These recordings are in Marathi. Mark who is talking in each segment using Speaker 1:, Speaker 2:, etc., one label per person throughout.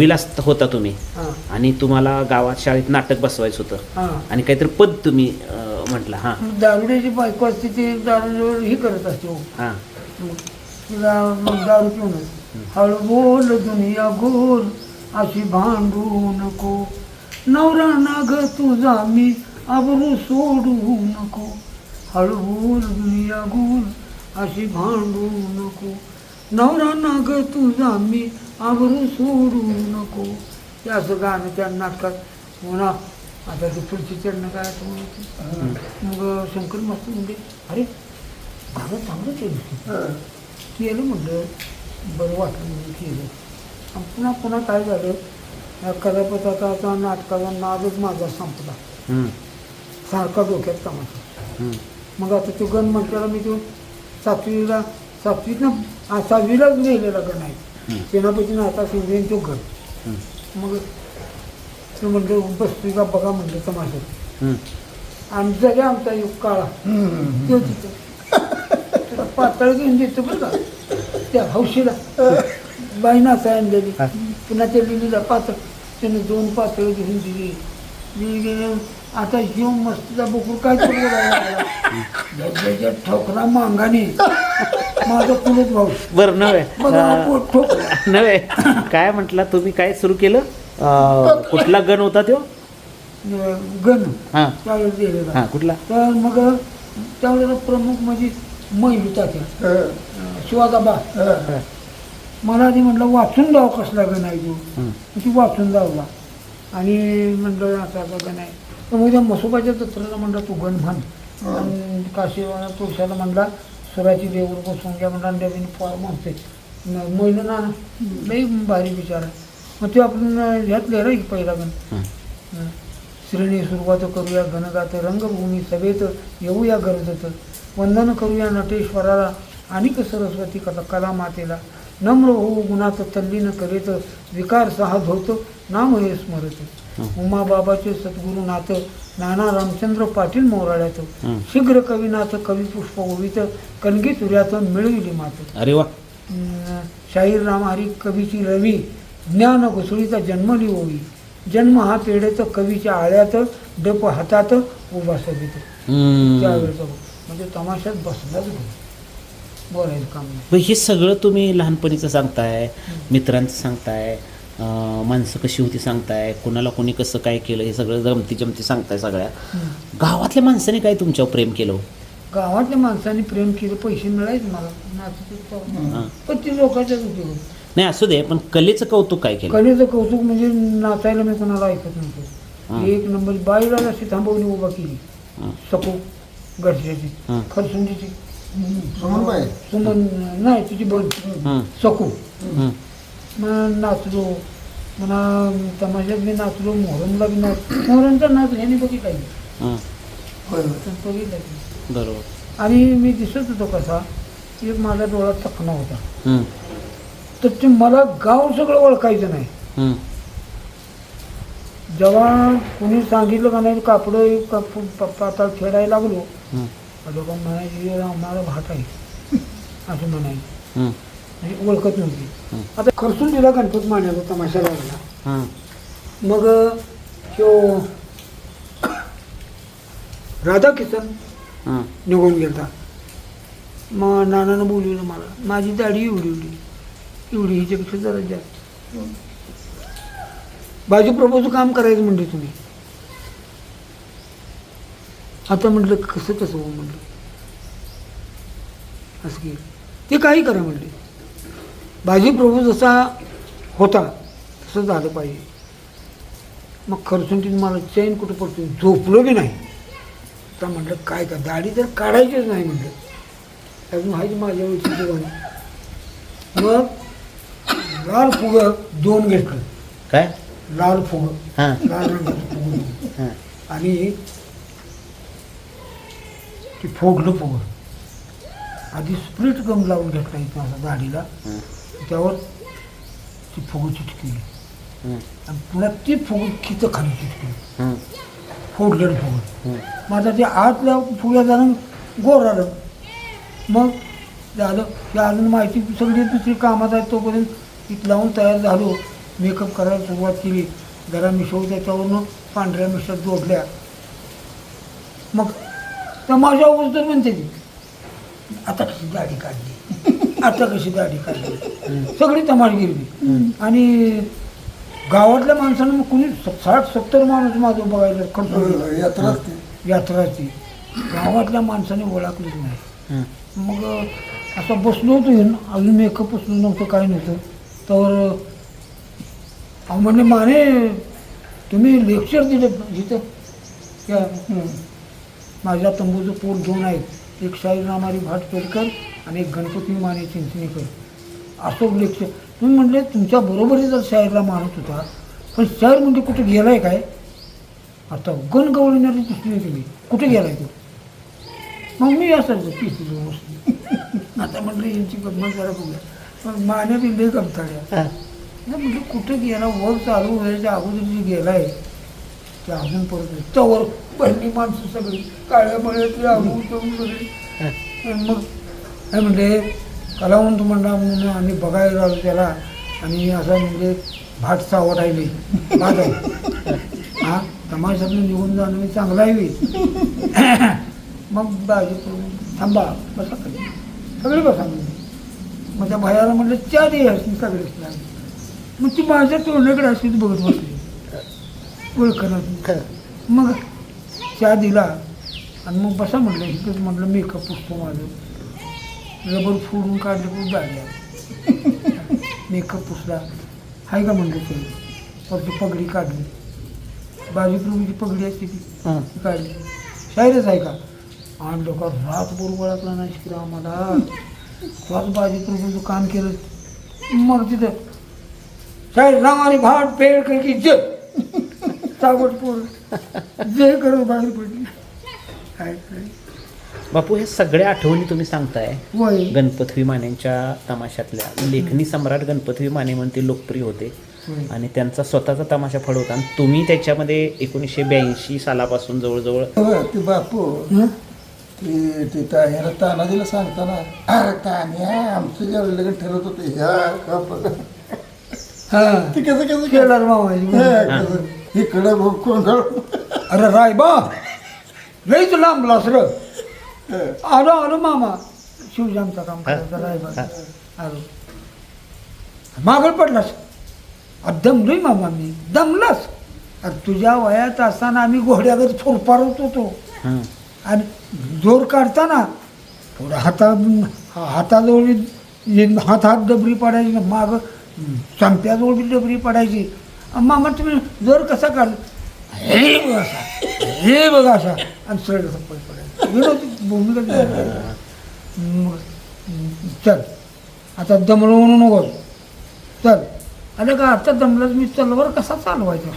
Speaker 1: विलास होता तुम्ही. आणि तुम्हाला गावात शाळेत नाटक बसवायचं होतं. आणि काहीतरी पद तुम्ही म्हटलं हां.
Speaker 2: दारुड्याची बायको असते ती दारू ही करत असते. हो. दारू पिऊनच हळू बोल दुनिया गोल अशी भांडू नको. नवरा नाग तुझा मी आबरू सोडू नको. हळू बोल दुनिया गोल अशी भांडू नको. नवरा नाग तुझा मी आबरू सोडू नको. ते असं गाणं त्या नाटकात म्हणा आता ते पुढची चरण काय. मग शंकर मस्त म्हणजे अरे गाणं चांगलं केलं केलं म्हटलं बरं वाटलं म्हणून केलं. आणि पुन्हा पुन्हा काय झालं या कलापथकाचा नाटकाचा नादच माझा संपला.
Speaker 1: हं,
Speaker 2: सारखा डोक्यात
Speaker 1: हं,
Speaker 2: मग आता तो गण म्हटल्याला मी तो सातवीला सातवीत ना सहावीलाच लिहिलेला गण आहे.
Speaker 1: हं,
Speaker 2: सेनापती नाथा शिंदे तो गण.
Speaker 1: हं,
Speaker 2: मग तो म्हणलं बसतोय का बघा म्हणलं तमाशात
Speaker 1: हं.
Speaker 2: आणि जरी आमचा युग काळा. तो तिथं. पातळ घेऊन देतो बरं का. त्या हौशीला. बाई नाचा आणलेली.
Speaker 1: हा.
Speaker 2: पुन्हा त्या लिलीला पातळ. त्याने दोन पातळ घेऊन दिली. गेले आता जीव मस्तीचा बकुर काय करू ठोकरा मांगाने माझा कुलत भाऊ
Speaker 1: बरं नव्हे.
Speaker 2: ठोकला
Speaker 1: नव्हे. काय म्हटलं तुम्ही? काय सुरू केलं? कुठला गण होता तो?
Speaker 2: गण.
Speaker 1: हां.
Speaker 2: त्यावेळेस दिलेला.
Speaker 1: हां कुठला?
Speaker 2: तर मग त्यावेळेला प्रमुख म्हणजे मैलू तात्या. शिवाजाबा.
Speaker 1: हां,
Speaker 2: मला आधी म्हटलं वाचून द्यावं कसला गण आहे तू.
Speaker 1: हं,
Speaker 2: ती वाचून जावला आणि म्हटलं असा गण आहे. मग त्या मसोबाच्या जत्रेला म्हणलं तू गण म्हण. आणि काशी तुळशाला म्हणला सुराची देऊळ बसवून घ्या म्हणला नवीन पोर म्हणते महिला ना लई भारी विचार. आहे मग ते आपण ह्यात लिहिलं की पहिला गण. श्रेणी सुरुवात करूया घनगात रंगभूमी सभेत येऊया गरजत. वंदन करूया नटेश्वराला अनिक सरस्वती कथा कला मातेला नम्र होऊ गुणात तल्लीन करीत विकार सहा धोत नाम हे स्मरत. उमा बाबाचे सद्गुरु नाथ नाना रामचंद्र पाटील मोराळ्यात. शीघ्र कविनाथ कवी पुष्प ओवित कणगी तुऱ्यात मिळविली मात
Speaker 1: अरे वा.
Speaker 2: शाहीर रामहरी कवीची रवी ज्ञान घुसळीचा जन्मली ओवी. जन्म हा पेढेत कवीच्या आळ्यात डप हातात उभा सभेत. त्यावेळेचा म्हणजे तमाशात बसलाच बोलायचं काम.
Speaker 1: हे सगळं तुम्ही लहानपणीचं सांगताय मित्रांचं सांगताय माणसं कशी होती सांगताय? कोणाला कोणी कसं काय केलं? हे सगळं जमती जमती सांगताय सगळ्या. गावातल्या माणसाने काय तुमच्यावर प्रेम केलं हो?
Speaker 2: गावातल्या माणसांनी प्रेम केलं पैसे मिळायचे मला.
Speaker 1: हां.
Speaker 2: पण ते लोकांच्याच उपयोग
Speaker 1: नाही असू दे पण कलेचं कौतुक काय केलं?
Speaker 2: कलेचं कौतुक म्हणजे नाचायला मी कोणाला ऐकत नव्हतो.
Speaker 1: हां.
Speaker 2: एक नंबर बाईला अशी थांबवली उभा केली.
Speaker 1: हं,
Speaker 2: सकू
Speaker 1: हां.
Speaker 2: खरसुंडीची सुमन नाही तुझी
Speaker 1: हं,
Speaker 2: सकू
Speaker 1: हं,
Speaker 2: मग नाचलो म्हणा तमाशात मी नाचलो मोहरमला बी नाच मोहरमचा नाच ह्याने बघितला की.
Speaker 1: हं.
Speaker 2: बघितला की.
Speaker 1: बरोबर.
Speaker 2: आणि मी दिसत होतो कसा एक माझा डोळा चकना होता. तर ते मला गाव सगळं ओळखायचं नाही.
Speaker 1: हं,
Speaker 2: जेव्हा कुणी सांगितलं का नाही कापडं काप- प- पाताळ खेळायला लागलो
Speaker 1: हं,
Speaker 2: लोक म्हणायचे "हे आम्हाला भाट आहे. असं म्हणायचं. ओळखत नव्हती. आता खर्चून दिला गणपत मांडण्याचा तमाशा लागला.
Speaker 1: हं,
Speaker 2: मग तो राधा किसन
Speaker 1: हं,
Speaker 2: निघून गेला मग नानानं बोलवलं मला माझी दाढी एवढी एवढी एवढी हिच्यापेक्षा जरा जास्त. बाजूप्रभूचं काम करायचं म्हणले तुम्ही. आता म्हटलं कसं कसं हो म्हटलं असं की ते काही करा म्हणले. बाजी प्रभू जसा होता तसं झालं पाहिजे. मग खर्चून तिने मला चैन कुठं पडतो झोपलो बी नाही. आता म्हटलं काय का दाढी तर काढायचीच नाही म्हटलं. अजून आहे माझ्या जीवन मग लाल फुगं दोन घेतलं.
Speaker 1: काय?
Speaker 2: लाल फुगं.
Speaker 1: हां.
Speaker 2: लाल रंगाचं फुगं दोन.
Speaker 1: हां.
Speaker 2: आणि ते फोगलं फुगं. आधी स्प्लिट गम लावून घेतला इथं माझ्या दाढीला. त्यावर ती फुगं चिटकली आणि पुन्हा ती फुगं खिचं खाली चिटकली फोडलेलं फुगं. माझा ते आतल्या फुग्या जाणं गोर आलं मग झालं ते अजून माहिती सगळी दुसरी कामात आहे तोपर्यंत तिथं लावून तयार झालो मेकअप करायला सुरुवात केली जरा मिसळ त्याच्यावरनं पांढऱ्या मिसळ जोडल्या मग तमाशा तर म्हणते ती आता कशी दाढी काढली आता कशी दाढी काढली सगळी तमाशगिरी आणि गावातल्या माणसानं मग कुणी साठ सत्तर माणूस माझं बघायला खर्च
Speaker 3: यात्रा
Speaker 2: यात्राची गावातल्या माणसाने ओळखलीच नाही. मग असं बसलो होतो येऊन. अजून मेकअप बसलो नव्हतं काय नव्हतं. तर अहो म्हणले माने तुम्ही लेक्चर दिले त्या हं, माझ्या तंबूचं पोट घेऊन आहेत. एक साईड रामारी भाट पेडकर आणि गणपती माने चिंचणीकर असं लेक्चर तुम्ही म्हणले तुमच्या बरोबरीचा शाहीरला मानत होता पण शाहीर म्हणजे कुठे गेलाय काय? आता गण गवळणारी दिसली तुम्ही. कुठे गेलाय तो? मग मी असायचं पिसी आता म्हटलं यांची गंमत जरा बघूया. पण मान्या बिल्ले गमताड्या. नाही म्हटलं कुठं गेला? वर चालू व्हायच्या अगोदर जे गेलाय ते अजून परत. तवर पहिली माणसं सगळी काळ्या मळ्यातली अगो सगळी आणि मग काय म्हणले कलावंत म्हणला म्हणून आम्ही बघायला आलो त्याला आणि असं म्हणजे भाट चावत राहिली. भात आहे हा तमाशातून निघून जाणं मी चांगला आहे बी. मग बाजी थांबा बसा. सगळे बसा म्हणजे मग त्या भयाला म्हटलं चहा दे सगळेच लागले मग ती माझ्या तोंडाकडे अशीच बघत बसली. ओळखणार मग चहा दिला आणि मग बसा म्हटलं इथंच म्हटलं मेकअप पुसतो माझं. रबर फोडून काढलं खूप झाले मेकअप पुसला. आहे का म्हणलं ते? वरती पगडी काढली. बाजू प्रभूची पगडी असते ती.
Speaker 1: हं.
Speaker 2: ती काढली. शायरच आहे का? आणि लोक रात बरोबर ओळखला नाही शिकरा आम्हाला रात बाजी प्रभूचं काम केलं. मग तिथं शाहीर रामारी भाट पेड काही की जय. सावट पोर जय करत बाहेर पडली. काय काय
Speaker 1: बापू ह्या सगळ्या आठवणी तुम्ही सांगताय.
Speaker 2: वय
Speaker 1: गणपत विमानांच्या तमाशातल्या. लेखनी सम्राट गणपत विमाने म्हणून ते लोकप्रिय होते.
Speaker 2: होय.
Speaker 1: आणि त्यांचा स्वतःचा तमाशा फडवता आणि तुम्ही त्याच्यामध्ये एकोणीसशे ब्याऐंशी सालापासून जवळजवळ
Speaker 3: ते बापू
Speaker 2: हं?
Speaker 3: ते ते ह्याला तानाजीला सांगताना अरे तान्या आमचं जेवढं लग्न ठरवत होतं ह्या
Speaker 2: हा.
Speaker 3: ते कसं कसं
Speaker 2: केदार मामाजी
Speaker 3: हे? कसं? इकडं कोण
Speaker 2: अरे राय बा लईच लांब लासर. आलो आलो मामा. शिवजामचं काम करायचं राय बा
Speaker 1: हा.
Speaker 2: आलो मागं पडलास. दमलोय मामा मी. दमलास. अरे तुझ्या वयात असताना आम्ही घोड्यावर फोरपारत होतो. आणि जोर काढताना थोडं हाता हाताजवळ हात हात डबरी पडायची माग चंप्याजवळ बी डबरी पडायची. मामा तुम्ही जोर कसा काढ हे बघ असा. हे बघ असा. आणि सरळ पडायचं विनोदी भूमिका चल. आता दमलो म्हणू नको चल. अरे का आता दमलाच मी चलवर कसा चालवायचा?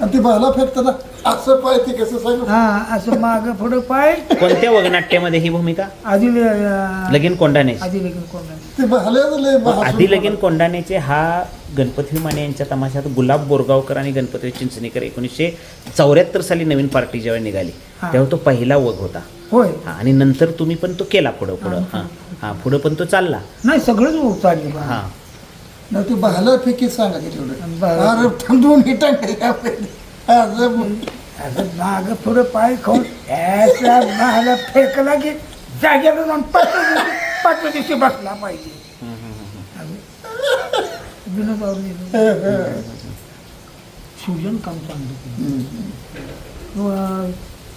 Speaker 3: आणि ते बाला फेकताना असं पाय ते कसं सांग?
Speaker 2: हा असं माग पुढं पाय.
Speaker 1: कोणत्या वगनाट्यामध्ये ही भूमिका?
Speaker 2: आधी
Speaker 1: लगीन कोंडाणे
Speaker 2: आधी लगीन कोण नाही.
Speaker 3: ते भाल्याचं लय बा-
Speaker 1: आधी लगीन कोंडाण्याचे हा गणपती विमाने यांच्या तमाशात गुलाब बोरगावकर आणि गणपती चिंचणेकर एकोणीसशे चौऱ्याहत्तर साली नवीन पार्टी जेव्हा निघाली
Speaker 2: हा.
Speaker 1: तेव्हा तो पहिला वग होता.
Speaker 2: होय.
Speaker 1: हा, आणि नंतर तुम्ही पण तो केला पुढं पुढं. हां. हां पुढं पण तो चालला.
Speaker 2: नाही सगळंच होत चालली बा.
Speaker 1: हां.
Speaker 3: नाही ते भाला फेकी सांगा की तेवढं.
Speaker 2: बरं.
Speaker 3: अरे थांबून हे टाकायचं असं
Speaker 2: असं माग पुढं पाय खाऊन ऐसा माला फेकला की जागेला जाऊन पाच पाच दिवशी बसला पाहिजे. विनोद. शिवजन काम चांगलं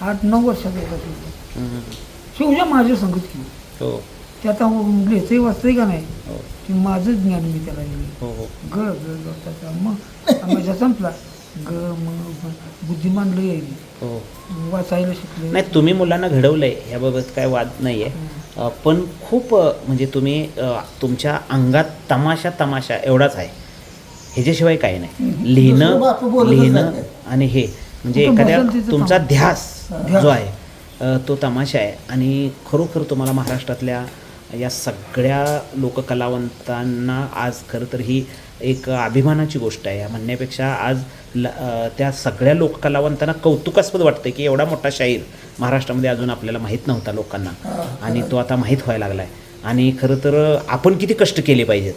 Speaker 2: आठ नऊ वर्षाचा होता शिवजन. शिवजन माझ्या संगत केली.
Speaker 1: हो.
Speaker 2: ते आता लिहितंय वाचतंय का नाही?
Speaker 1: हो.
Speaker 2: ते माझं ज्ञान मी त्याला दिलं. ग ग त्याचा मग संपला. ग मग बुद्धिमान लय येईल
Speaker 1: हो.
Speaker 2: वाचायला शिकले
Speaker 1: नाही तुम्ही मुलांना घडवलंय याबाबत काय वाद नाही आहे पण खूप अ, म्हणजे तुम्ही अ, तुमच्या अंगात तमाशा तमाशा एवढाच आहे. ह्याच्याशिवाय काही नाही.
Speaker 3: दुसरं
Speaker 1: लिहिणं
Speaker 3: बोलतच
Speaker 1: लिहिणं
Speaker 3: नाही.
Speaker 1: आणि हे. म्हणजे
Speaker 2: कुठं
Speaker 1: एखाद्या
Speaker 2: बसेल तिथं
Speaker 1: तुमचा. ध्यास
Speaker 2: ध्यास.
Speaker 1: जो आहे अ, तो तमाशा आहे. आणि खरोखर तुम्हाला महाराष्ट्रातल्या या सगळ्या लोककलावंतांना आज खरं तर ही एक अभिमानाची गोष्ट आहे. या म्हणण्यापेक्षा आज ल त्या सगळ्या लोककलावंतांना कौतुकास्पद वाटतं की एवढा मोठा शाहीर महाराष्ट्रामध्ये अजून आपल्याला माहीत नव्हता लोकांना. आणि तो आता माहीत व्हायला लागला आहे आणि खरं तर आपण किती कष्ट केले पाहिजेत.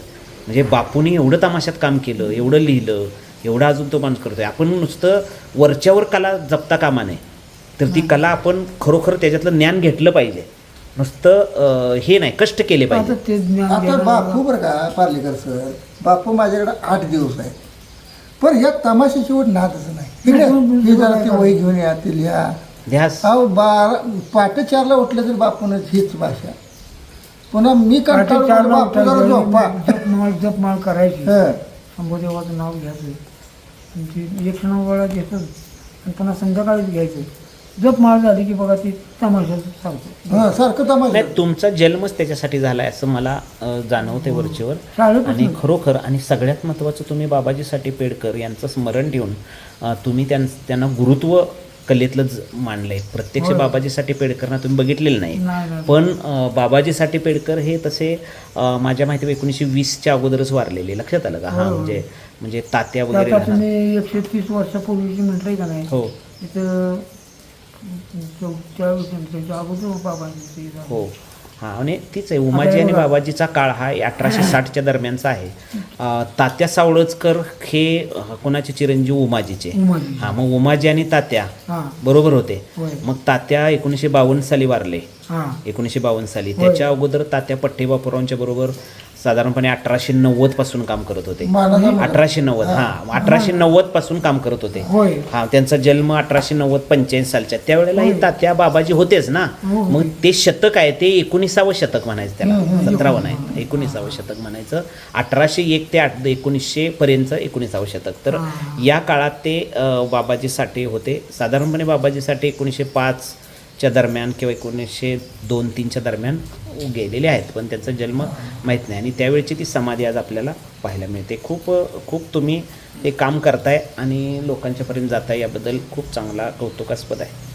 Speaker 1: म्हणजे बापूने एवढं तमाशात काम केलं एवढं लिहिलं एवढं अजून तो माणूस करतोय. आपण नुसतं वरच्यावर कला जपता कामा नये. तर ती कला आपण खरोखर त्याच्यातलं ज्ञान घेतलं पाहिजे. नुसतं हे नाही कष्ट केले
Speaker 2: आता
Speaker 1: पाहिजे
Speaker 2: ते ज्ञान
Speaker 3: आता बापू बरं का पार्लेकर सर. बापू माझ्याकडे आठ दिवस आहे. पण ह्या तमाशाची ओढ नादच नाही. इकडे हे जरा ते वही घेऊन या ते लिहा.
Speaker 1: ध्यास.
Speaker 3: अहो बारा पहाटे चारला उठलं तरी बापूनच हीच भाषा. पुन्हा मी
Speaker 2: पहाटे
Speaker 3: कंटाळलो
Speaker 2: चारला
Speaker 3: बापू जरा
Speaker 2: उठायचं,
Speaker 3: झोपा
Speaker 2: जपमाळ जपमाळ करायची.
Speaker 3: हं.
Speaker 2: शंभरदेवाचं नाव घ्यायचं. आणि ते नऊ वेळा घेतं आणि पुन्हा संध्याकाळीच घ्यायचं. जपमाळ झाली की बघा ती तमाशाच सांगतो.
Speaker 3: हं, सारखं तमाशा.
Speaker 1: नाही तुमचा जन्मच त्याच्यासाठी झाला आहे असं मला अं, जाणवते वरचेवर.
Speaker 2: शाळेपासून.
Speaker 1: आणि खरोखर आणि सगळ्यात महत्त्वाचं तुम्ही बाबाजीसाठी पेडकर यांचं स्मरण ठेवून अं, तुम्ही त्यां त्यांना गुरुत्व कलेतलं ज- मांडलंय. प्रत्यक्ष
Speaker 2: होय.
Speaker 1: बाबाजीसाठी पेडकरना तुम्ही बघितलेलं नाही.
Speaker 2: नाही नाही
Speaker 1: पण अं, बाबाजीसाठी पेडकर हे तसे अं, माझ्या माहिती एकोणीसशे वीसच्या अगोदरच वारलेले. लक्षात आलं का? हा
Speaker 2: हो, हो.
Speaker 1: म्हणजे म्हणजे तात्या वगैरे
Speaker 2: आता
Speaker 1: हा.
Speaker 2: तुम्ही एकशे तीस वर्षापूर्वीची म्हटलंय का नाही?
Speaker 1: हो.
Speaker 2: तिथं त्याच्या अगोदर.
Speaker 1: हो. हां आणि तीच आहे उमाजी आणि. बाबाजीचा काळ हा अठराशे साठच्या दरम्यानचा आहे. तात्या सावळजकर हे कोणाचे? चिरंजीव उमाजीचे.
Speaker 2: उमाजी.
Speaker 1: हां मग उमाजी आणि तात्या बरोबर होते. मग तात्या एकोणीसशे बावन्न साली वारले. एकोणीसशे बावन्न साली. त्याच्या अगोदर तात्या पठ्ठेबापुरावांच्या बरोबर साधारणपणे अठराशे नव्वदपासून काम करत होते. अठराशे नव्वद हां अठराशे नव्वदपासून काम करत होते
Speaker 2: होय
Speaker 1: हा त्यांचा जन्म अठराशे नव्वद पंच्याऐंशी सालच्या त्यावेळेला ही. तात्या बाबाजी होतेच ना. मग ते शतक आहे ते एकोणीसावं शतक म्हणायचं त्याला. सतरावं नाही एकोणीसावं शतक म्हणायचं अठराशे एक ते आठ एकोणीसशे पर्यंत एकोणीसावं शतक तर. या काळात ते बाबाजी साठे होते साधारणपणे बाबाजी साठे एकोणीसशे च्या दरम्यान किंवा एकोणीसशे दोन तीनच्या दरम्यान गेलेले आहेत. पण त्यांचा जन्म माहीत नाही. आणि त्यावेळची ती समाधी आज आपल्याला पाहायला मिळते. खूप खूप तुम्ही ते काम करताय आणि लोकांच्यापर्यंत जाताय. याबद्दल खूप चांगला कौतुकास्पद आहे.